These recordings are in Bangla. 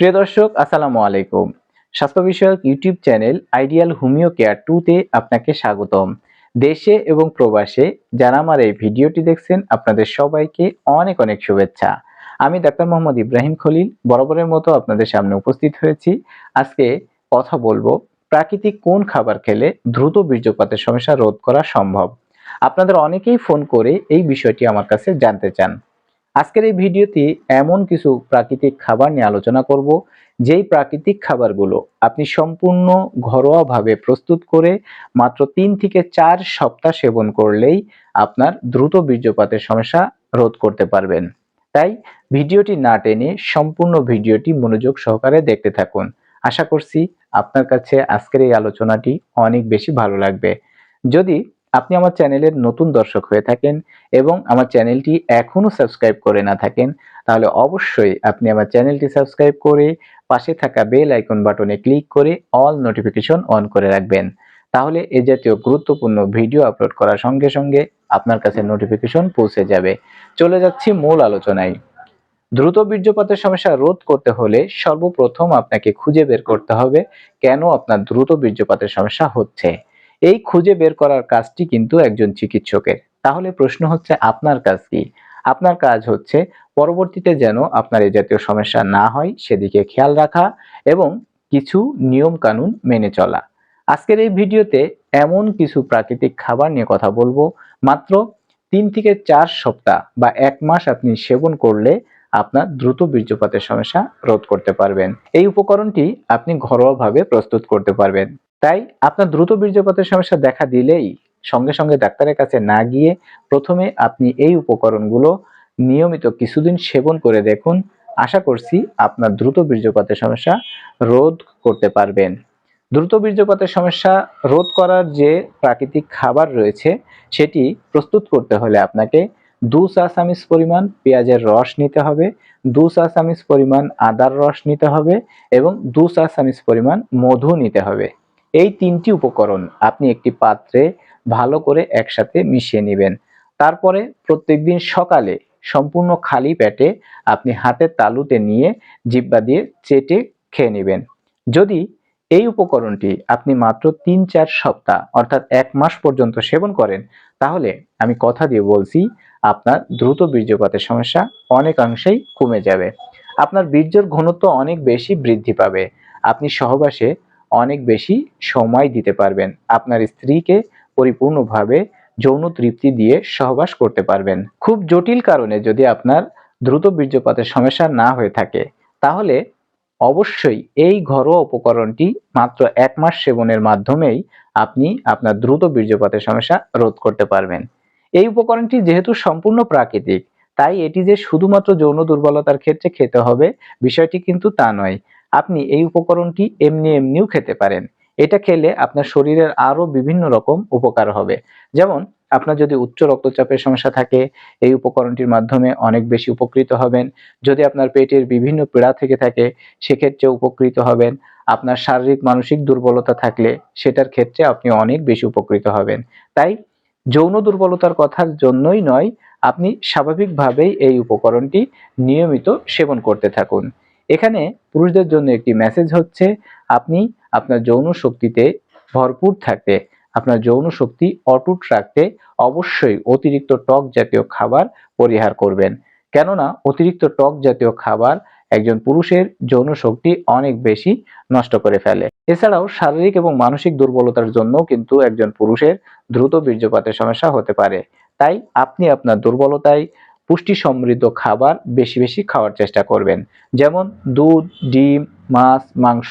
প্রিয় দর্শক, আসসালামু আলাইকুম। স্বাস্থ্য বিষয়ক YouTube channel ideal homeo care টুতে আপনাকে স্বাগতম। দেশে এবং প্রবাসে যারা আমার এই ভিডিওটি দেখছেন, আপনাদের সবাইকে অনেক অনেক শুভেচ্ছা। আমি ডাক্তার মোহাম্মদ ইব্রাহিম খলিল, বরাবরের মতো আপনাদের সামনে উপস্থিত হয়েছি। আজকে কথা বলব, প্রাকৃতিক কোন খাবার খেলে দ্রুত বীর্যপাতের সমস্যা রোধ করা সম্ভব? আপনাদের অনেকেই ফোন করে এই বিষয়টি আমার কাছে জানতে চান। আজকের এই ভিডিওতে এমন কিছু প্রাকৃতিক খাবার নিয়ে আলোচনা করব, যেই প্রাকৃতিক খাবারগুলো আপনি সম্পূর্ণ ঘরোয়াভাবে প্রস্তুত করে মাত্র তিন থেকে চার সপ্তাহ সেবন করলেই আপনার দ্রুত বীর্যপাতের সমস্যা রোধ করতে পারবেন। তাই ভিডিওটি না টেনে সম্পূর্ণ ভিডিওটি মনোযোগ সহকারে দেখতে থাকুন। আশা করছি আপনার কাছে আজকের এই আলোচনাটি অনেক বেশি ভালো লাগবে। যদি আপনি আমার চ্যানেলের নতুন দর্শক হয়ে থাকেন এবং আমার চ্যানেলটি এখনও সাবস্ক্রাইব করে না থাকেন, তাহলে অবশ্যই আপনি আমার চ্যানেলটি সাবস্ক্রাইব করে পাশে থাকা বেল আইকন বাটনে ক্লিক করে অল নোটিফিকেশন অন করে রাখবেন। তাহলে এ জাতীয় গুরুত্বপূর্ণ ভিডিও আপলোড করার সঙ্গে সঙ্গে আপনার কাছে নোটিফিকেশন পৌঁছে যাবে। চলে যাচ্ছি মূল আলোচনায়। দ্রুত বীর্যপাতের সমস্যা রোধ করতে হলে সর্বপ্রথম আপনাকে খুঁজে বের করতে হবে কেন আপনার দ্রুত বীর্যপাতের সমস্যা হচ্ছে। এই খুঁজে বের করার কাজটি কিন্তু একজন চিকিৎসকের। তাহলে প্রশ্ন হচ্ছে, আপনার কাজ কি? আপনার কাজ হচ্ছে পরবর্তীতে যেন আপনার এই জাতীয় সমস্যা না হয়, সেদিকে খেয়াল রাখা এবং কিছু নিয়ম কানুন মেনে চলা। আজকের এই ভিডিওতে এমন কিছু প্রাকৃতিক খাবার নিয়ে কথা বলব। মাত্র তিন থেকে চার সপ্তাহ বা এক মাস আপনি সেবন করলে আপনার দ্রুত বীর্যপাতের সমস্যা রোধ করতে পারবেন। এই উপকরণটি আপনি ঘরোয়াভাবে প্রস্তুত করতে পারবেন। তাই আপনার দ্রুত বীর্যপাতের সমস্যা দেখা দিলেই সঙ্গে সঙ্গে ডাক্তারের কাছে না গিয়ে প্রথমে আপনি এই উপকরণগুলো নিয়মিত কিছুদিন সেবন করে দেখুন। আশা করছি আপনার দ্রুত বীর্যপাতের সমস্যা রোধ করতে পারবেন। দ্রুত বীর্যপাতের সমস্যা রোধ করার যে প্রাকৃতিক খাবার রয়েছে, সেটি প্রস্তুত করতে হলে আপনাকে দু চা চামিচ পরিমাণ পেঁয়াজের রস নিতে হবে, দু চা চামিচ পরিমাণ আদার রস নিতে হবে এবং দু চা চামিচ পরিমাণ মধু নিতে হবে। এই তিনটি উপকরণ আপনি একটি পাত্রে ভালো করে একসাথে মিশিয়ে নেবেন। তারপরে প্রত্যেকদিন সকালে সম্পূর্ণ খালি পেটে আপনি হাতের তালুতে নিয়ে জিব্বা দিয়ে চেটে খেয়ে নেবেন। যদি এই উপকরণটি আপনি মাত্র তিন চার সপ্তাহ অর্থাৎ এক মাস পর্যন্ত সেবন করেন, তাহলে আমি কথা দিয়ে বলছি আপনার দ্রুত বীর্যপাতের সমস্যা অনেকাংশেই কমে যাবে। আপনার বীর্যর ঘনত্ব অনেক বেশি বৃদ্ধি পাবে। আপনি সহবাসে অনেক বেশি সময় দিতে পারবেন। আপনার স্ত্রীকে পরিপূর্ণভাবে যৌন তৃপ্তি দিয়ে সহবাস করতে পারবেন। খুব জটিল কারণে যদি আপনার দ্রুত বীর্যপাতের সমস্যা না হয়ে থাকে, তাহলে অবশ্যই এই ঘরোয়া উপকরণটি মাত্র এক মাস সেবনের মাধ্যমেই আপনি আপনার দ্রুত বীর্যপাতের সমস্যা রোধ করতে পারবেন। এই উপকরণটি যেহেতু সম্পূর্ণ প্রাকৃতিক, তাই এটি যে শুধুমাত্র যৌন দুর্বলতার ক্ষেত্রে খেতে হবে, বিষয়টি কিন্তু তা নয়। আপনি এই উপকরণটি এমনি এমনিও খেতে পারেন। এটা খেলে আপনার শরীরের আরও বিভিন্ন রকম উপকার হবে। যেমন, আপনার যদি উচ্চ রক্তচাপের সমস্যা থাকে, এই উপকরণটির মাধ্যমে অনেক বেশি উপকৃত হবেন। যদি আপনার পেটের বিভিন্ন পীড়া থেকে থাকে সেক্ষেত্রে উপকৃত হবেন। আপনার শারীরিক, মানসিক দুর্বলতা থাকলে সেটার ক্ষেত্রে আপনি অনেক বেশি উপকৃত হবেন। তাই যৌন দুর্বলতার কথার জন্যই নয়, আপনি স্বাভাবিকভাবেই এই উপকরণটি নিয়মিত সেবন করতে থাকুন। এখানে পুরুষদের জন্য একটি মেসেজ হচ্ছে, আপনি আপনার যৌন শক্তিতে ভরপুর থাকতে, আপনার যৌন শক্তি অটুট রাখতে অবশ্যই অতিরিক্ত টক জাতীয় খাবার পরিহার করবেন। কেননা, অতিরিক্ত টক জাতীয় খাবার একজন পুরুষের যৌন শক্তি অনেক বেশি নষ্ট করে ফেলে। এছাড়াও শারীরিক এবং মানসিক দুর্বলতার জন্য কিন্তু একজন পুরুষের দ্রুত বীর্যপাতের সমস্যা হতে পারে। তাই আপনি আপনার দুর্বলতায় পুষ্টি সমৃদ্ধ খাবার বেশি বেশি খাওয়ার চেষ্টা করবেন। যেমন দুধ, ডিম, মাছ, মাংস,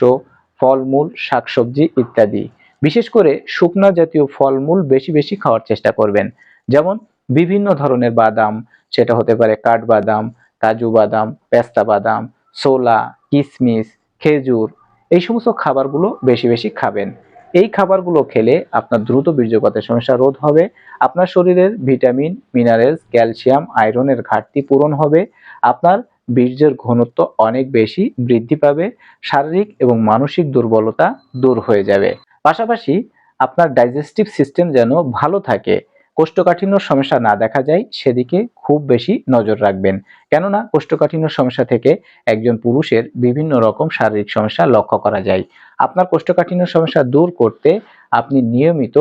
ফলমূল, শাকসবজি ইত্যাদি। বিশেষ করে শুকনা জাতীয় ফলমূল বেশি বেশি খাওয়ার চেষ্টা করবেন। যেমন বিভিন্ন ধরনের বাদাম, সেটা হতে পারে কাঠবাদাম, কাজু বাদাম, পেস্তা বাদাম, ছোলা কিশমিশ খেজুর, এই সমস্ত খাবারগুলো বেশি বেশি খাবেন। এই খাবারগুলো খেলে আপনার দ্রুত বীর্যপাতের সমস্যা রোধ হবে, আপনার শরীরের ভিটামিন, মিনারেলস, ক্যালসিয়াম, আয়রনের ঘাটতি পূরণ হবে, আপনার বীর্যের ঘনত্ব অনেক বেশি বৃদ্ধি পাবে, শারীরিক এবং মানসিক দুর্বলতা দূর হয়ে যাবে। পাশাপাশি আপনার ডাইজেস্টিভ সিস্টেম যেন ভালো থাকে কোষ্ঠকাঠিন্য সমস্যা না দেখা যায়, সেদিকে খুব বেশি নজর রাখবেন। কেননা কোষ্ঠকাঠিন্য সমস্যা থেকে একজন পুরুষের বিভিন্ন রকম শারীরিক সমস্যা লক্ষ্য করা যায়। আপনার কোষ্ঠকাঠিন্য সমস্যা দূর করতে আপনি নিয়মিত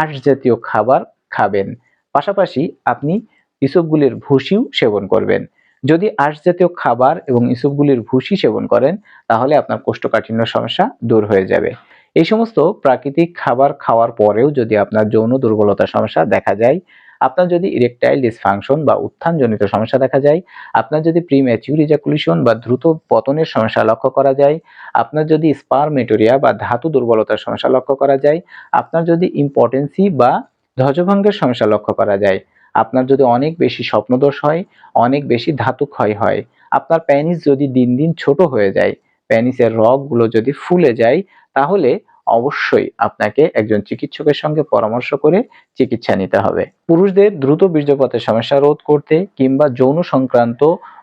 আঁশ জাতীয় খাবার খাবেন। পাশাপাশি আপনি ইসবগুলির ভুসিও সেবন করবেন। যদি আঁশ জাতীয় খাবার এবং ইসবগুলির ভুসি সেবন করেন, তাহলে আপনার কোষ্ঠকাঠিন্য সমস্যা দূর হয়ে যাবে। এই সমস্ত প্রাকৃতিক খাবার খাওয়ার পরেও যদি আপনার যৌন দুর্বলতা সমস্যা দেখা যায়, আপনার যদি ইরেকটাইল ডিসফাংশন বা উত্থানজনিত সমস্যা দেখা যায়, আপনার যদি প্রিম্যাচিউর ইজাকুলেশন বা দ্রুত পতনের সমস্যা লক্ষ্য করা যায়, আপনার যদি স্পারমেটোরিয়া বা ধাতু দুর্বলতার সমস্যা লক্ষ্য করা যায়, আপনার যদি ইম্পর্টেন্সি বা ধ্বজভঙ্গের সমস্যা লক্ষ্য করা যায়, আপনার যদি অনেক বেশি স্বপ্নদোষ হয়, অনেক বেশি ধাতু ক্ষয় হয়, আপনার প্যানিস যদি দিন দিন ছোট হয়ে যায় প্যানিসের রগগুলো যদি ফুলে যায়, তাহলে অবশ্যই আপনাকে একজন চিকিৎসকের সঙ্গে পরামর্শ করে চিকিৎসা নিতে হবে। পুরুষদের দ্রুত বীর্যপাতের সমস্যা রোধ করতে কিংবা যৌন সংক্রান্ত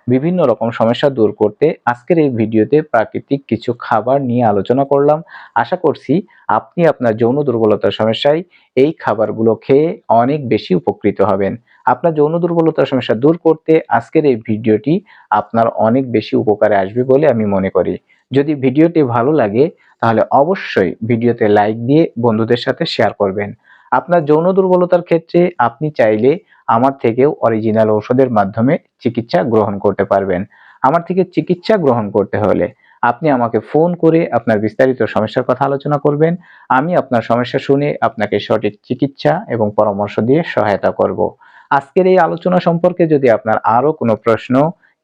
বিভিন্ন রকম সমস্যা দূর করতে আজকের এই ভিডিওতে প্রাকৃতিক কিছু খাবার নিয়ে আলোচনা করলাম। আশা করছি আপনি আপনার যৌন দুর্বলতার সমস্যায় এই খাবারগুলো খেয়ে অনেক বেশি উপকৃত হবেন। আপনার যৌন দুর্বলতার সমস্যা দূর করতে আজকের এই ভিডিওটি আপনার অনেক বেশি উপকারে আসবে বলে আমি মনে করি। যদি ভিডিওটি ভালো লাগে, তাহলে অবশ্যই ভিডিওতে লাইক দিয়ে বন্ধুদের সাথে শেয়ার করবেন। আপনার যৌন দুর্বলতার ক্ষেত্রে আপনি চাইলে আমার থেকেও অরিজিনাল ঔষধের মাধ্যমে চিকিৎসা গ্রহণ করতে পারবেন। আমার থেকে চিকিৎসা গ্রহণ করতে হলে আপনি আমাকে ফোন করে আপনার বিস্তারিত সমস্যার কথা আলোচনা করবেন। আমি আপনার সমস্যা শুনে আপনাকে সঠিক চিকিৎসা এবং পরামর্শ দিয়ে সহায়তা করব। আজকের এই আলোচনা সম্পর্কে যদি আপনার আরও কোনো প্রশ্ন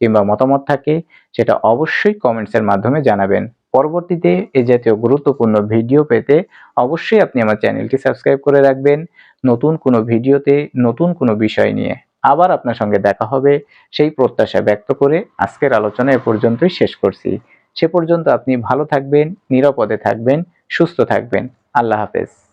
কিংবা মতামত থাকে, সেটা অবশ্যই কমেন্টসের মাধ্যমে জানাবেন। পরবর্তীতে এই জাতীয় গুরুত্বপূর্ণ ভিডিও পেতে অবশ্যই আপনি আমার চ্যানেলটি সাবস্ক্রাইব করে রাখবেন। নতুন কোনো ভিডিওতে নতুন কোনো বিষয় নিয়ে আবার আপনার সঙ্গে দেখা হবে। সেই প্রত্যাশা ব্যক্ত করে আজকের আলোচনা এ পর্যন্তই শেষ করছি। সে পর্যন্ত আপনি ভালো থাকবেন, নিরাপদে থাকবেন, সুস্থ থাকবেন। আল্লাহ হাফেজ।